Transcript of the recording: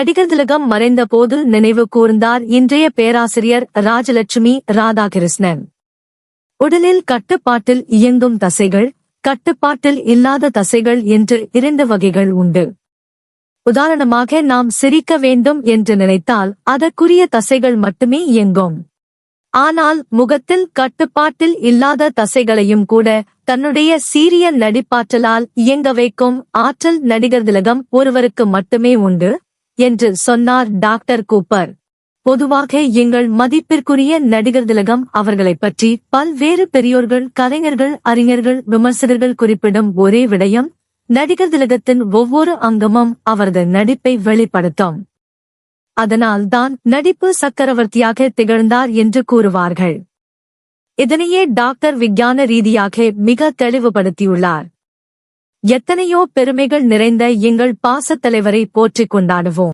நடிகர் திலகம் மறைந்த போது நினைவு கூர்ந்தார் இன்றைய பேராசிரியர் ராஜலட்சுமி ராதாகிருஷ்ணன். உடலில் கட்டுப்பாட்டில் இயங்கும் தசைகள் கட்டுப்பாட்டில் இல்லாத தசைகள் என்று இரண்டு வகைகள் உண்டு. உதாரணமாக நாம் சிரிக்க வேண்டும் என்று நினைத்தால் அதற்குரிய தசைகள் மட்டுமே இயங்கும். ஆனால் முகத்தில் கட்டுப்பாட்டில் இல்லாத தசைகளையும் கூட தன்னுடைய சீரிய நடிப்பாற்றலால் இயங்க வைக்கும் ஆற்றல் நடிகர் திலகம் ஒருவருக்கு மட்டுமே உண்டு. என்று சொன்னார் டாக்டர் கூப்பர். பொதுவாக எங்கள் மதிப்பிற்குரிய நடிகர் திலகம் அவர்களைப் பற்றி பல்வேறு பெரியோர்கள் கலைஞர்கள் அறிஞர்கள் விமர்சகர்கள் குறிப்பிடும் ஒரே விடயம் நடிகர் திலகத்தின் ஒவ்வொரு அங்கமும் அவரது நடிப்பை வெளிப்படுத்தும். அதனால் தான் நடிப்பு சக்கரவர்த்தியாக திகழ்ந்தார் என்று கூறுவார்கள். இதனையே டாக்டர் விஞ்ஞான ரீதியாக மிக தெளிவுபடுத்தியுள்ளார். எத்தனையோ பெருமைகள் நிறைந்த எங்கள் பாசத் தலைவரை போற்றிக் கொண்டாடுவோம்.